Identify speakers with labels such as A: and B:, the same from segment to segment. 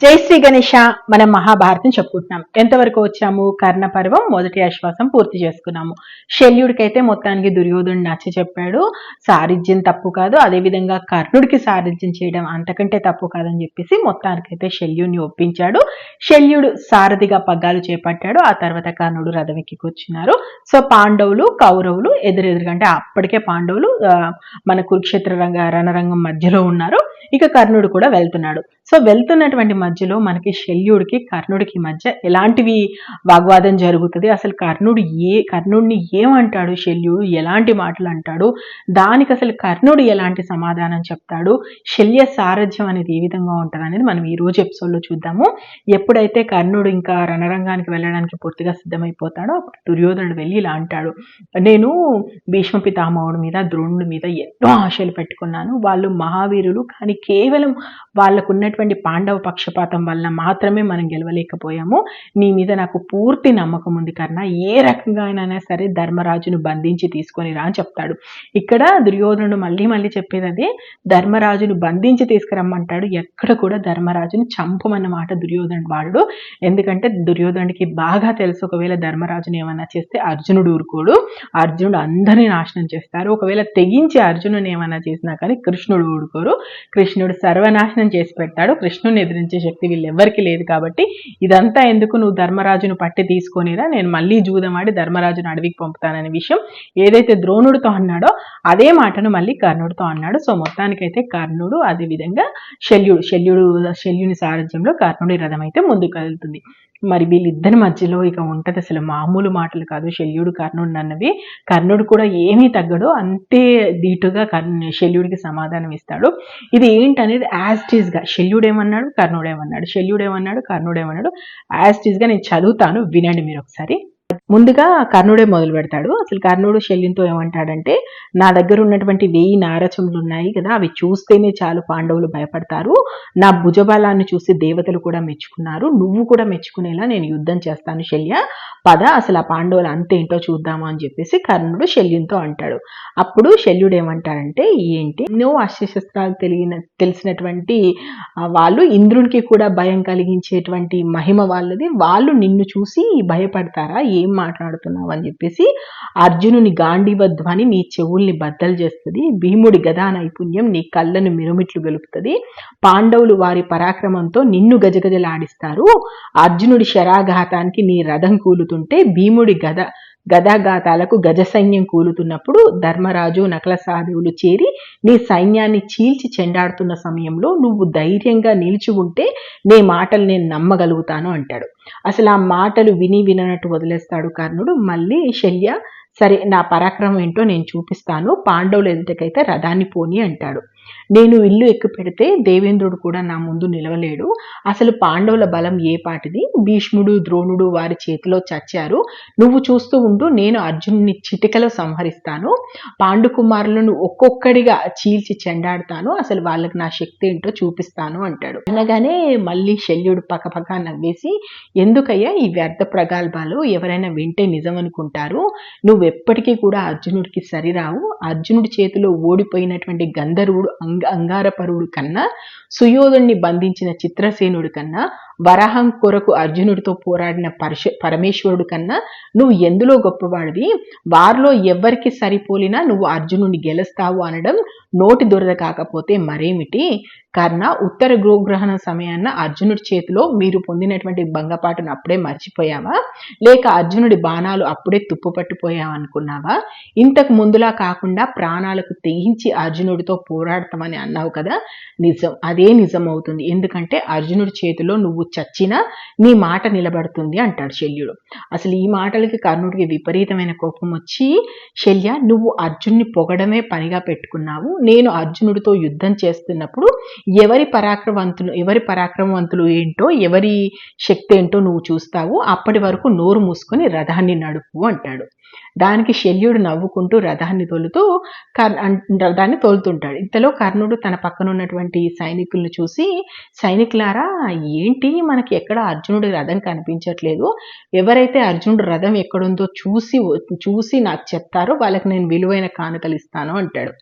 A: జై శ్రీ గణేష మనం మహాభారతం చెప్పుకుంటున్నాం. ఎంతవరకు వచ్చాము కర్ణ పర్వం మొదటి ఆశ్వాసం పూర్తి చేసుకున్నాము. శల్యుడికైతే మొత్తానికి దుర్యోధనుడు నచ్చ చెప్పాడు. సారిధ్యం తప్పు కాదు. అదే విధంగా కర్ణుడికి సారిధ్యం చేయడం అంతకంటే తప్పు కాదని చెప్పేసి మొత్తానికైతే శల్యుడిని ఒప్పించాడు. శల్యుడు సారథిగా పగ్గాలు చేపట్టాడు. ఆ తర్వాత కర్ణుడు రథం ఎక్కి కూర్చున్నారు సో పాండవులు కౌరవులు ఎదురెదురుగా అంటే అప్పటికే పాండవులు మన కురుక్షేత్ర రంగ రణరంగం మధ్యలో ఉన్నారు. ఇక కర్ణుడు కూడా వెళ్తున్నాడు. సో వెళ్తున్నటువంటి మధ్యలో మనకి శల్యుడికి కర్ణుడికి మధ్య ఎలాంటివి వాగ్వాదం జరుగుతుంది? అసలు కర్ణుడు ఏ కర్ణుడిని ఏమంటాడు? శల్యుడు ఎలాంటి మాటలు అంటాడు? దానికి అసలు కర్ణుడు ఎలాంటి సమాధానం చెప్తాడు? శల్య సారథ్యం అనేది ఏ విధంగా ఉంటుంది అనేది మనం ఈ రోజు ఎపిసోడ్లో చూద్దాము. ఎప్పుడైతే కర్ణుడు ఇంకా రణరంగానికి వెళ్ళడానికి పూర్తిగా సిద్ధమైపోతాడో అప్పుడు దుర్యోధనుడు వెళ్ళి ఇలా అంటాడు. నేను భీష్మ పితామహుడి మీద ద్రోణుడి మీద ఎన్నో ఆశలు పెట్టుకున్నాను. వాళ్ళు మహావీరులు కానీ కేవలం వాళ్ళకు ఉన్నటువంటి పాండవ పక్షపాతం వల్ల మాత్రమే మనం గెలవలేకపోయాము. నీ మీద నాకు పూర్తి నమ్మకం ఉంది కర్ణ. ఏ రకంగా అయినా సరే ధర్మరాజును బంధించి తీసుకొని రా అని చెప్తాడు. ఇక్కడ దుర్యోధనుడు మళ్ళీ మళ్ళీ చెప్పేది అదే ధర్మరాజును బంధించి తీసుకురమ్మంటాడు. ఎక్కడ కూడా ధర్మరాజును చంపమన్న మాట దుర్యోధనుడు వాడు ఎందుకంటే దుర్యోధనుడికి బాగా తెలుసు ఒకవేళ ధర్మరాజును ఏమన్నా చేస్తే అర్జునుడు ఊరుకోడు. అర్జునుడు అందరినీ నాశనం చేస్తారు. ఒకవేళ తెగించి అర్జునుని ఏమన్నా చేసినా కానీ కృష్ణుడు ఊరుకోరు. కృష్ణుడు సర్వనాశనం చేసి పెడతాడు. కృష్ణుని ఎదిరించే శక్తి వీళ్ళెవ్వరికీ లేదు కాబట్టి ఇదంతా ఎందుకు నువ్వు ధర్మరాజును పట్టి తీసుకొనిరా నేను మళ్ళీ జూదమాడి ధర్మరాజును అడవికి పంపుతాననే విషయం ఏదైతే ద్రోణుడితో అన్నాడో అదే మాటను మళ్ళీ కర్ణుడితో అన్నాడు. సో మొత్తానికైతే కర్ణుడు అదే విధంగా శల్యుడు శల్యుడు శల్యుని సారథ్యంలో కర్ణుడి రథం అయితే ముందుకు వెళ్తుంది మరి వీళ్ళిద్దరి మధ్యలో ఇక ఉంటది అసలు మామూలు మాటలు కాదు శల్యుడు కర్ణుడు అన్నవి. కర్ణుడు కూడా ఏమీ తగ్గడు అంతే దీటుగా కర్ణ శల్యుడికి సమాధానం ఇస్తాడు. ఇది ఏంటనేది యాజ్గా శల్యుడు ఏమన్నాడు కర్ణుడు ఏమన్నాడు శల్యుడు ఏమన్నాడు కర్ణుడు ఏమన్నాడు యాజ్గా నేను చదువుతాను వినండి మీరు ఒకసారి. ముందుగా కర్ణుడే మొదలు పెడతాడు. అసలు కర్ణుడు శల్యంతో ఏమంటాడంటే నా దగ్గర ఉన్నటువంటి వెయ్యి నారచములు ఉన్నాయి కదా అవి చూస్తేనే చాలు పాండవులు భయపడతారు. నా భుజబలాన్ని చూసి దేవతలు కూడా మెచ్చుకున్నారు. నువ్వు కూడా మెచ్చుకునేలా నేను యుద్ధం చేస్తాను శల్య. పద అసలు ఆ పాండవులు అంతేంటో చూద్దాము అని చెప్పేసి కర్ణుడు శల్యంతో అంటాడు. అప్పుడు శల్యుడు ఏమంటాడంటే ఏంటి? నువ్వు అస్త్రశస్త్రాలు తెలియన తెలిసినటువంటి వాళ్ళు ఇంద్రునికి కూడా భయం కలిగించేటువంటి మహిమ వాళ్ళది. వాళ్ళు నిన్ను చూసి భయపడతారా? ఏం మాట్లాడుతున్నావు అని చెప్పేసి అర్జునుని గాంధీవ ధ్వని నీ చెవుల్ని బద్దలు చేస్తుంది భీముడి గదా నైపుణ్యం నీ కళ్ళను మిరుమిట్లు గెలుపుతుంది పాండవులు వారి పరాక్రమంతో నిన్ను గజగజలాడిస్తారు అర్జునుడి శరాఘాతానికి నీ రథం కూలుతుంటే భీముడి గద గదాఘాతాలకు గజ సైన్యం కూలుతున్నప్పుడు ధర్మరాజు నకల సాధువులు చేరి నీ సైన్యాన్ని చీల్చి చెండాడుతున్న సమయంలో నువ్వు ధైర్యంగా నిలిచి ఉంటే నీ మాటలు నేను నమ్మగలుగుతాను అంటాడు. అసలు ఆ మాటలు విని విననట్టు వదిలేస్తాడు కర్ణుడు. మళ్ళీ శల్య సరే నా పరాక్రమం ఏంటో నేను చూపిస్తాను. పాండవులు ఎదుటకైతే రథాన్ని పోని అంటాడు. నేను ఇల్లు ఎక్కు పెడితే దేవేంద్రుడు కూడా నా ముందు నిలవలేడు. అసలు పాండవుల బలం ఏ పాటిది? భీష్ముడు ద్రోణుడు వారి చేతిలో చచ్చారు. నువ్వు చూస్తూ ఉంటూ నేను అర్జునుని చిటికలో సంహరిస్తాను. పాండుకుమారులను ఒక్కొక్కడిగా చీల్చి చెండాడుతాను. అసలు వాళ్ళకి నా శక్తి ఏంటో చూపిస్తాను అంటాడు. అనగానే మళ్ళీ శల్యుడు పక్కపక్క నవ్వేసి ఎందుకయ్యా ఈ వ్యర్థ ప్రగల్భాలు? ఎవరైనా వింటే నిజం అనుకుంటారు నువ్వు ఎప్పటికీ కూడా అర్జునుడికి సరిరావు. అర్జునుడి చేతిలో ఓడిపోయినటువంటి గంధర్వుడు అంగ అంగారపరుడు కన్నా సుయోధుణ్ణి బంధించిన చిత్రసేనుడి కన్నా వరాహం కొరకు అర్జునుడితో పోరాడిన పరశ పరమేశ్వరుడు కన్నా నువ్వు ఎందులో గొప్పవాడివి? వారిలో ఎవ్వరికి సరిపోలినా నువ్వు అర్జునుడిని గెలుస్తావు అనడం నోటి దురద కాకపోతే మరేమిటి? కర్ణ ఉత్తర గోగ్రహణ సమయాన్న అర్జునుడి చేతిలో మీరు పొందినటువంటి భంగపాటును అప్పుడే మర్చిపోయావా? లేక అర్జునుడి బాణాలు అప్పుడే తుప్పు పట్టిపోయావా అనుకున్నావా? ఇంతకు ముందులా కాకుండా ప్రాణాలకు తెగించి అర్జునుడితో పోరాడతామని అన్నావు కదా? నిజం. అదే నిజం అవుతుంది ఎందుకంటే అర్జునుడి చేతిలో నువ్వు చచ్చినా నీ మాట నిలబడుతుంది అంటాడు శల్యుడు. అసలు ఈ మాటలకి కర్ణుడికి విపరీతమైన కోపం వచ్చి శల్య నువ్వు అర్జున్ని పొగడమే పనిగా పెట్టుకున్నావు. నేను అర్జునుడితో యుద్ధం చేస్తున్నప్పుడు ఎవరి పరాక్రమవంతులు ఎవరి పరాక్రమవంతులు ఏంటో ఎవరి శక్తి ఏంటో నువ్వు చూస్తావు అప్పటి వరకు నోరు మూసుకొని రథాన్ని నడుపు అంటాడు. దానికి శల్యుడు నవ్వుకుంటూ రథాన్ని తోలుతూ కర్- రథాన్ని తోలుతుంటాడు. ఇంతలో కర్ణుడు తన పక్కన ఉన్నటువంటి సైనికులను చూసి సైనికులారా ఏంటి మనకి ఎక్కడ అర్జునుడి రథం కనిపించట్లేదు? ఎవరైతే అర్జునుడు రథం ఎక్కడుందో చూసి చూసి నాకు చెప్తారో వాళ్ళకి నేను విలువైన కానుకలు ఇస్తాను అంటాడు.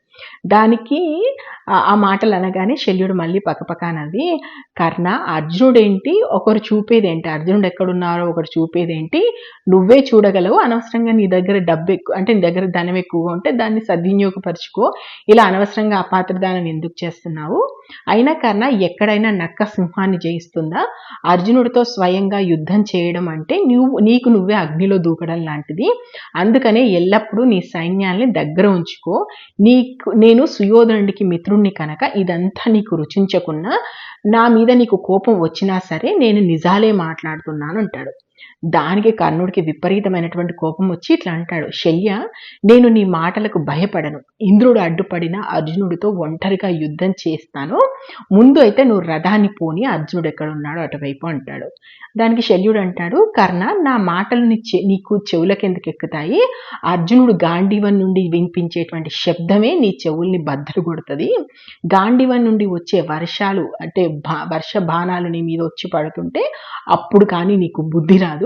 A: దానికి ఆ- మాటలు అనగానే శల్యుడు మళ్ళీ పక్కపక్కనది కర్ణ అర్జునుడేంటి? ఒకరు చూపేదేంటి? అర్జునుడు ఎక్కడున్నారో ఒకరు చూపేదేంటి? నువ్వే చూడగలవు అనవసరంగా నీ దగ్గర డబ్బు ఎక్కువ అంటే నీ దగ్గర ధనం ఎక్కువ ఉంటే దాన్ని సద్వినియోగపరుచుకో. ఇలా అనవసరంగా అపాత్రదానం ఎందుకు చేస్తున్నావు? అయినా కర్ణ ఎక్కడైనా నక్క సింహాన్ని జయిస్తుందా? అర్జునుడితో స్వయంగా యుద్ధం చేయడం అంటే నువ్వు నీకు నువ్వే అగ్నిలో దూకడం లాంటిది. అందుకనే ఎల్లప్పుడూ నీ సైన్యాల్ని దగ్గర ఉంచుకో. నీకు నేను సుయోధనుడికి మిత్రుణ్ణి కనుక ఇదంతా నీకు రుచించకున్నా నా మీద నీకు కోపం వచ్చినా సరే నేను నిజాలే మాట్లాడుతున్నాను అంటాడు. దానికి కర్ణుడికి విపరీతమైనటువంటి కోపం వచ్చి ఇట్లా అంటాడు శల్య నేను నీ మాటలకు భయపడను. ఇంద్రుడు అడ్డుపడిన అర్జునుడితో ఒంటరిగా యుద్ధం చేస్తాను. ముందు అయితే నువ్వు రథాన్ని పోని అర్జునుడు ఎక్కడ ఉన్నాడో అటువైపు అంటాడు. దానికి శల్యుడు అంటాడు కర్ణ నా మాటలు చె- నీకు చెవులకెందుకు ఎక్కుతాయి. అర్జునుడు గాంధీవన్ నుండి వినిపించేటువంటి శబ్దమే నీ చెవుల్ని బద్దలు కొడుతుంది గాంధీవన్ నుండి వచ్చే వర్షాలు అంటే బా వర్ష బాణాలు నీ మీద వచ్చి పడుతుంటే అప్పుడు కానీ నీకు బుద్ధి రాదు.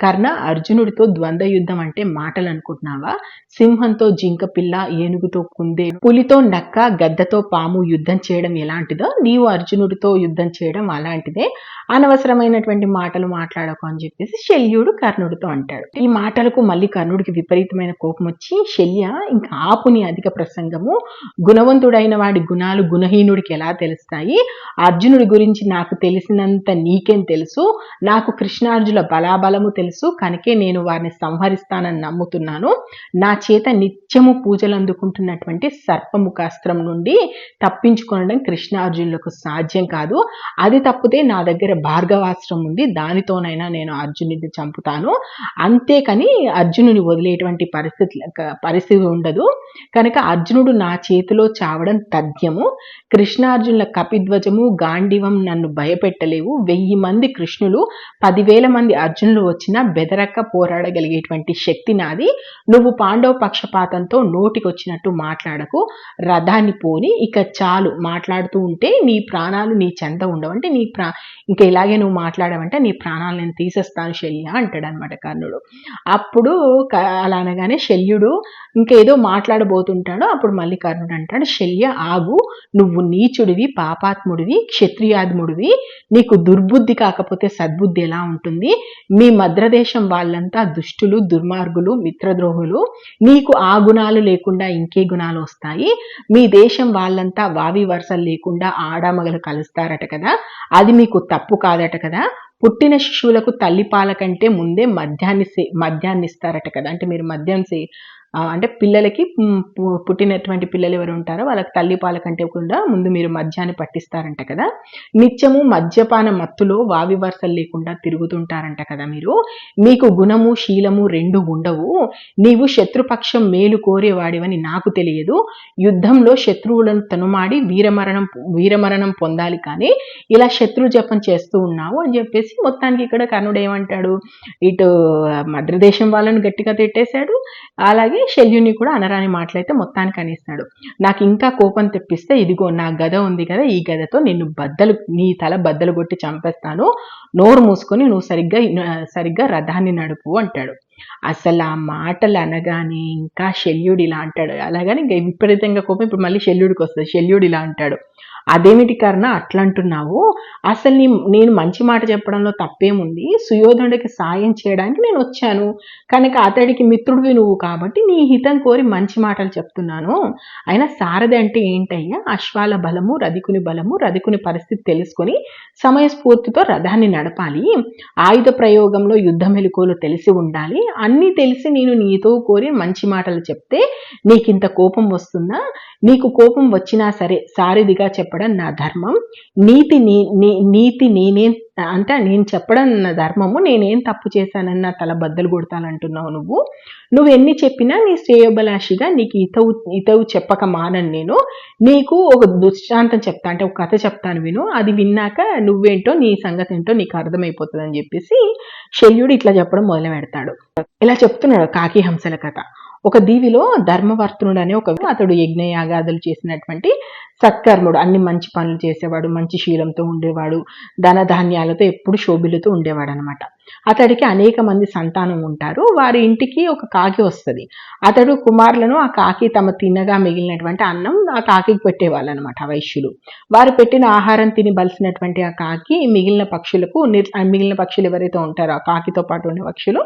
A: కర్ణ అర్జునుడితో ద్వంద్వ యుద్ధం అంటే మాటలు అనుకుంటున్నావా సింహంతో జింక పిల్ల ఏనుగుతో కుందే పులితో నక్క గద్దతో పాము యుద్ధం చేయడం ఎలాంటిదో నీవు అర్జునుడితో యుద్ధం చేయడం అలాంటిదే. అనవసరమైనటువంటి మాటలు మాట్లాడకు అని చెప్పేసి శల్యుడు కర్ణుడితో అంటాడు. ఈ మాటలకు మళ్ళీ కర్ణుడికి విపరీతమైన కోపం వచ్చి శల్య ఇంకా ఆపుని అధిక ప్రసంగము. గుణవంతుడైన వాడి గుణాలు గుణహీనుడికి ఎలా తెలుస్తాయి? అర్జునుడి గురించి నాకు తెలిసినంత నీకేం తెలుసు? నాకు కృష్ణార్జుల బలాబలము తెలుసు కనుకే నేను వారిని సంహరిస్తానని నమ్ముతున్నాను. నా చేత నిత్యము పూజలు అందుకుంటున్నటువంటి సర్పముఖాస్త్రం నుండి తప్పించుకోవడం కృష్ణార్జునులకు సాధ్యం కాదు. అది తప్పితే నా దగ్గర భార్గవాస్త్రం ఉంది. దానితోనైనా నేను అర్జునుడిని చంపుతాను. అంతేకాని అర్జునుని వదిలేటువంటి పరిస్థితి పరిస్థితి ఉండదు. కనుక అర్జునుడు నా చేతిలో చావడం తథ్యము. కృష్ణార్జునుల కపిధ్వజము గాండివం నన్ను భయపెట్టలేవు. వెయ్యి మంది కృష్ణులు పదివేల మంది అర్జునులు వచ్చిన బెదరక్క పోరాడగలిగేటువంటి శక్తి నాది. నువ్వు పాండవ పక్షపాతంతో నోటికొచ్చినట్టు మాట్లాడకు. రథాన్ని పోని ఇక చాలు మాట్లాడుతూ ఉంటే నీ ప్రాణాలు నీ చెంత ఉండవు. అంటే నీ ప్రా ఇంకా ఇలాగే నువ్వు మాట్లాడవంటే నీ ప్రాణాలు నేను తీసేస్తాను శల్య అంటాడు అనమాట కర్ణుడు. అప్పుడు క- అలా అనగానే శల్యుడు ఇంకేదో మాట్లాడబోతుంటాడు అప్పుడు మళ్ళీ కర్ణుడు అంటాడు శల్య ఆగు. నువ్వు నీచుడివి పాపాత్ముడివి క్షత్రియాత్ముడివి. నీకు దుర్బుద్ధి కాకపోతే సద్బుద్ధి ఎలా ఉంటుంది? మీ మనదేశం వాళ్ళంతా దుష్టులు దుర్మార్గులు మిత్రద్రోహులు. నీకు ఆ గుణాలు లేకుండా ఇంకే గుణాలు వస్తాయి. మీ దేశం వాళ్ళంతా వావి వరుసలు లేకుండా ఆడామగలు కలుస్తారట కదా. అది మీకు తప్పు కాదట కదా. పుట్టిన శిశువులకు తల్లిపాల కంటే ముందే మద్యాన్ని సే- మద్యాన్ని ఇస్తారట కదా. అంటే మీరు మద్యం సే అంటే పిల్లలకి పు- పుట్టినటువంటి పిల్లలు ఎవరు ఉంటారో వాళ్ళకి తల్లిపాల కంటే కూడా ముందు మీరు మద్యాన్ని పట్టిస్తారంట కదా. నిత్యము మద్యపాన మత్తులో వావి వరసలు లేకుండా తిరుగుతుంటారంట కదా మీరు. మీకు గుణము శీలము రెండు ఉండవు. నీవు శత్రుపక్షం మేలు కోరేవాడివని నాకు తెలియదు. యుద్ధంలో శత్రువులను తనుమాడి వీరమరణం వీరమరణం పొందాలి కానీ ఇలా శత్రు జపం చేస్తూ ఉన్నావు అని చెప్పేసి మొత్తానికి ఇక్కడ కర్ణుడు ఏమంటాడు? ఇటు మద్రదేశం వాళ్ళని గట్టిగా తిట్టేశాడు. అలాగే శల్యుని కూడా అనరాని మాటలైతే మొత్తానికి అనేస్తాడు. నాకు ఇంకా కోపం తెప్పిస్తే ఇదిగో నా గద ఉంది కదా ఈ గదతో నిన్ను బద్దలు నీ తల బద్దలు కొట్టి చంపేస్తాను. నోరు మూసుకొని నువ్వు సరిగ్గా సరిగ్గా రథాన్ని నడుపు అంటాడు. అసలు ఆ మాటలు అనగానే ఇంకా శల్యుడు ఇలా అంటాడు. అలాగని ఇంకా విపరీతంగా కోపం ఇప్పుడు మళ్ళీ శల్యుడికి వస్తుంది. శల్యుడు ఇలా అంటాడు. అదేమిటి కర్ణ? అట్లా అంటున్నావు అసలు నీ నేను మంచి మాట చెప్పడంలో తప్పేముంది? సుయోధనుడికి సాయం చేయడానికి నేను వచ్చాను. కనుక అతడికి మిత్రుడివి నువ్వు కాబట్టి నీ హితం కోరి మంచి మాటలు చెప్తున్నాను. అయినా సారథి అంటే ఏంటయ్యా? అశ్వాల బలము రధికుని బలము రధికుని పరిస్థితి తెలుసుకొని సమయస్ఫూర్తితో రథాన్ని నడపాలి. ఆయుధ ప్రయోగంలో యుద్ధ మెలకువలు తెలిసి ఉండాలి. అన్నీ తెలిసి నేను నీతో కోరి మంచి మాటలు చెప్తే నీకింత కోపం వస్తుందా? నీకు కోపం వచ్చినా సరే సారిదిగా చెప్పడం నా ధర్మం. నీతి నీ నీ- నీతి నేనేం అంటే నేను చెప్పడం నా ధర్మము. నేనేం తప్పు చేశానని నా తల బద్దలు కొడతానంటున్నావు నువ్వు. నువ్వు ఎన్ని చెప్పినా నీ శ్రేయోబలాషిగా నీకు ఇతవు ఇతవు చెప్పక మానని నేను. నీకు ఒక దృష్టాంతం చెప్తా అంటే ఒక కథ చెప్తాను విను. అది విన్నాక నువ్వేంటో నీ సంగతి ఏంటో నీకు అర్థమైపోతుంది అని చెప్పేసి శల్యుడు ఇట్లా చెప్పడం మొదలు పెడతాడు ఇలా చెప్తున్నాడు కాకి హంసల కథ. ఒక దీవిలో ధర్మవర్తనుడు అనే ఒక అతడు యజ్ఞయాగాదులు చేసినటువంటి సత్కర్ముడు అన్ని మంచి పనులు చేసేవాడు మంచి శీలంతో ఉండేవాడు ధన ధాన్యాలతో ఎప్పుడు శోభిలుతూ ఉండేవాడు అనమాట అతడికి అనేక మంది సంతానం ఉంటారు. వారి ఇంటికి ఒక కాకి వస్తుంది. అతడు కుమారులను ఆ కాకి తమ తినగా మిగిలినటువంటి అన్నం ఆ కాకికి పెట్టేవాళ్ళు అనమాట వైశ్యులు. వారు పెట్టిన ఆహారం తిని బలిసినటువంటి ఆ కాకి మిగిలిన పక్షులకు నిర్ మిగిలిన పక్షులు ఎవరైతే ఉంటారో ఆ కాకితో పాటు ఉండే పక్షులు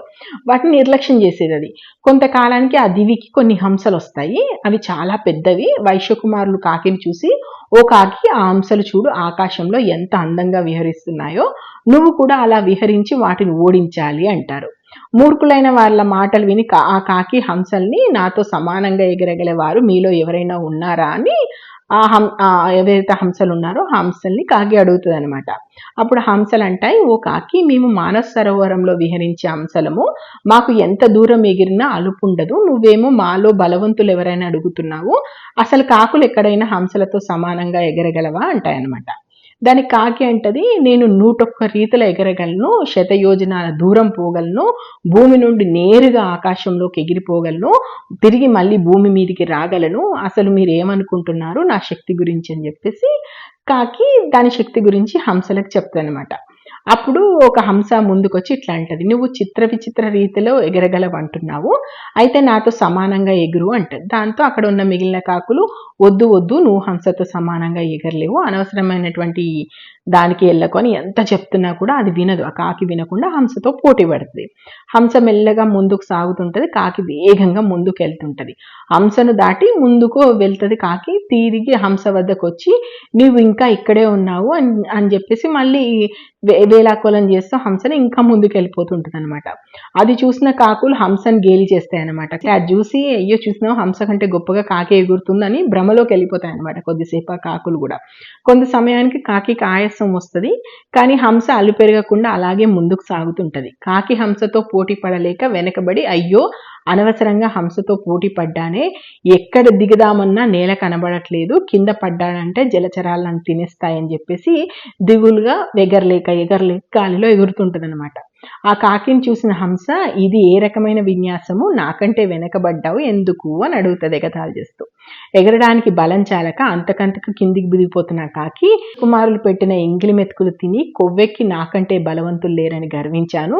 A: వాటిని నిర్లక్ష్యం చేసేది అది. కొంతకాలానికి ఆ దివికి కొన్ని హంసలు వస్తాయి. అవి చాలా పెద్దవి. వైశ్యకుమారులు కాకిని చూసి ఓ కాకి ఆ హంసలు చూడు ఆకాశంలో ఎంత అందంగా విహరిస్తున్నాయో. నువ్వు కూడా అలా విహరించి వాటిని ఓడించాలి అంటారు. మూర్ఖులైన వాళ్ళ మాటలు విని ఆ కాకి హంసల్ని నాతో సమానంగా ఎగరగలే వారు మీలో ఎవరైనా ఉన్నారా అని ఆ హం ఎవరైతే హంసలు ఉన్నారో హంసల్ని కాకి అడుగుతుంది అనమాట అప్పుడు హంసలు అంటాయి ఓ కాకి మేము మానస సరోవరంలో విహరించే హంసలము. మాకు ఎంత దూరం ఎగిరినా అలుపు ఉండదు. నువ్వేమో మాలో బలవంతులు ఎవరైనా అడుగుతున్నావు. అసలు కాకులు ఎక్కడైనా హంసలతో సమానంగా ఎగరగలవా? అంటాయన్నమాట. దాని కాకి అంటది నేను నూటొక్క రీతిలో ఎగరగలను శతయోజనాల దూరం పోగలను భూమి నుండి నేరుగా ఆకాశంలోకి ఎగిరిపోగలను తిరిగి మళ్ళీ భూమి మీదికి రాగలను. అసలు మీరు ఏమనుకుంటున్నారు నా శక్తి గురించి అని చెప్పేసి కాకి దాని శక్తి గురించి హంసలకు చెప్తానమాట అప్పుడు ఒక హంస ముందుకొచ్చి ఇట్లా అంటది నువ్వు చిత్ర విచిత్ర రీతిలో ఎగరగలవంటున్నావు అయితే నాతో సమానంగా ఎగురు అంటది. దాంతో అక్కడ ఉన్న మిగిలిన కాకులు వద్దు వద్దు నువ్వు హంసతో సమానంగా ఎగరలేవు అనవసరమైనటువంటి దానికి వెళ్ళకొని ఎంత చెప్తున్నా కూడా అది వినదు. ఆ కాకి వినకుండా హంసతో పోటీ పడుతుంది. హంస మెల్లగా ముందుకు సాగుతుంటుంది కాకి వేగంగా ముందుకు వెళ్తుంటుంది హంసను దాటి ముందుకు వెళ్తుంది కాకి తిరిగి హంస వద్దకు వచ్చి నువ్వు ఇంకా ఇక్కడే ఉన్నావు అని అని చెప్పేసి మళ్ళీ వేలాకోలం చేస్తూ హంసను ఇంకా ముందుకు వెళ్ళిపోతుంటుంది అనమాట అది చూసిన కాకులు హంసను గేలి చేస్తాయి అనమాట అది చూసి అయ్యో చూసినావు హంస కంటే గొప్పగా కాకి ఎగురుతుందని భ్రమలోకి వెళ్ళిపోతాయి అనమాట కొద్దిసేపు ఆ కాకులు కూడా. కొంత సమయానికి కాకి ఆయాసం వస్తుంది కానీ హంస అల్లు పెరగకుండా అలాగే ముందుకు సాగుతుంటది. కాకి హంసతో పోటీ పడలేక వెనకబడి అయ్యో అనవసరంగా హంసతో పోటీ పడ్డానే ఎక్కడ దిగుదామన్నా నేల కనబడట్లేదు కింద పడ్డాడంటే జలచరాలను తినేస్తాయని చెప్పేసి దిగులుగా ఎగరలేక ఎగరలేక గాలిలో ఎగురుతుంటుంది అనమాట ఆ కాకిని చూసిన హంస ఇది ఏ రకమైన విన్యాసము? నాకంటే వెనకబడ్డావు ఎందుకు? అని అడుగుతుంది ఎగతాలు చేస్తూ ఎగరడానికి బలం చాలక అంతకంతకు కిందికి బిదిగిపోతున్న కాకి కుమారులు పెట్టిన ఎంగిలి మెతుకులు తిని కొవ్వెక్కి నాకంటే బలవంతులు లేరని గర్వించాను.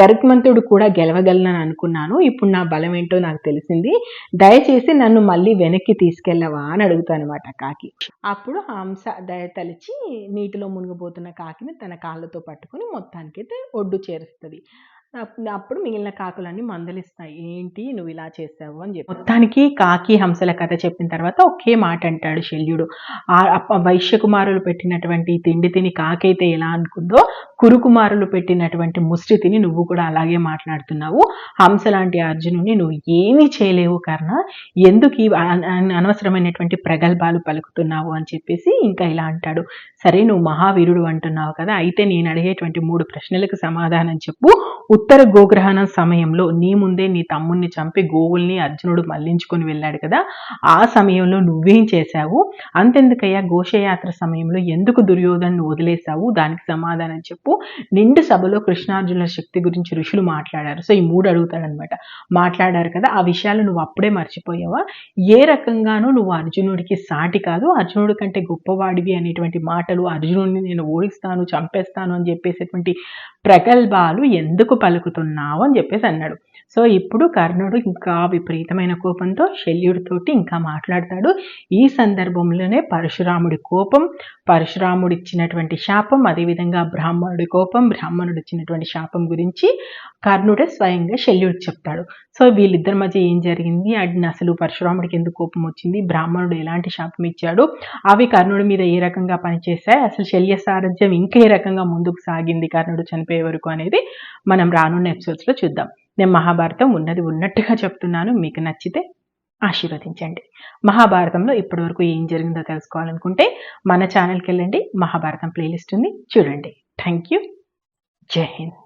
A: గర్భమంతుడు కూడా గెలవగలనని అనుకున్నాను. ఇప్పుడు నా బలం ఏంటో నాకు తెలిసింది. దయచేసి నన్ను మళ్ళీ వెనక్కి తీసుకెళ్ళవా? అని అడుగుతానమాట కాకి. అప్పుడు హంస దయ తలిచి నీటిలో మునిగిపోతున్న కాకిని తన కాళ్ళతో పట్టుకుని మొత్తానికైతే ఒడ్డు చేరుస్తుంది. అప్పుడు మిగిలిన కాకులన్నీ మందలిస్తాయి. ఏంటి నువ్వు ఇలా చేసావు? అని చెప్పి. మొత్తానికి కాకి హంసల కథ చెప్పిన తర్వాత ఒకే మాట అంటాడు శల్యుడు. వైశ్యకుమారులు పెట్టినటువంటి తిండి తిని కాకైతే ఎలా అనుకుందో కురుకుమారులు పెట్టినటువంటి ముష్టితిని నువ్వు కూడా అలాగే మాట్లాడుతున్నావు. హంస లాంటి అర్జునుని నువ్వు ఏమీ చేయలేవు కర్ణ. ఎందుకు ఈ అనవసరమైనటువంటి ప్రగల్భాలు పలుకుతున్నావు అని చెప్పేసి ఇంకా ఇలా అంటాడు. సరే నువ్వు మహావీరుడు అంటున్నావు కదా అయితే నేను అడిగేటువంటి మూడు ప్రశ్నలకు సమాధానం చెప్పు. ఉత్తర గోగ్రహణ సమయంలో నీ ముందే నీ తమ్ముణ్ణి చంపి గోవుల్ని అర్జునుడు మళ్ళించుకొని వెళ్ళాడు కదా ఆ సమయంలో నువ్వేం చేశావు? అంతెందుకయ్యా? ఘోషయాత్ర సమయంలో ఎందుకు దుర్యోధను వదిలేశావు? దానికి సమాధానం చెప్పు. నిండు సభలో కృష్ణార్జునుల శక్తి గురించి ఋషులు మాట్లాడారు. సో ఈ మూడు అడుగుతాడనమాట మాట్లాడారు కదా ఆ విషయాలు నువ్వు అప్పుడే మర్చిపోయావా? ఏ రకంగానూ నువ్వు అర్జునుడికి సాటి కాదు. అర్జునుడి కంటే గొప్పవాడివి అనేటువంటి మాటలు అర్జునుడిని నేను ఓడిస్తాను చంపేస్తాను అని చెప్పేసేటువంటి ప్రగల్భాలు ఎందుకు పలుకుతున్నావు అని చెప్పేసి అన్నాడు. సో ఇప్పుడు కర్ణుడు ఇంకా విపరీతమైన కోపంతో శల్యుడితోటి ఇంకా మాట్లాడతాడు. ఈ సందర్భంలోనే పరశురాముడి కోపం పరశురాముడు ఇచ్చినటువంటి శాపం అదేవిధంగా బ్రాహ్మణుడి కోపం బ్రాహ్మణుడు ఇచ్చినటువంటి శాపం గురించి కర్ణుడే స్వయంగా శల్యుడు చెప్తాడు. సో వీళ్ళిద్దరి మధ్య ఏం జరిగింది? అది అసలు పరశురాముడికి ఎందుకు కోపం వచ్చింది? బ్రాహ్మణుడు ఎలాంటి శాపం ఇచ్చాడు? అవి కర్ణుడి మీద ఏ రకంగా పనిచేశాయి? అసలు శల్య సారథ్యం ఇంకా ఏ రకంగా ముందుకు సాగింది? కర్ణుడు చనిపోయే వరకు అనేది మనం రానున్న ఎపిసోడ్స్లో చూద్దాం. నేను మహాభారతం ఉన్నది ఉన్నట్టుగా చెప్తున్నాను. మీకు నచ్చితే ఆశీర్వదించండి. మహాభారతంలో ఇప్పటివరకు ఏం జరిగిందో తెలుసుకోవాలనుకుంటే మన ఛానల్కి వెళ్ళండి. మహాభారతం ప్లేలిస్ట్ ఉంది. చూడండి. థ్యాంక్ యూ జై హింద్.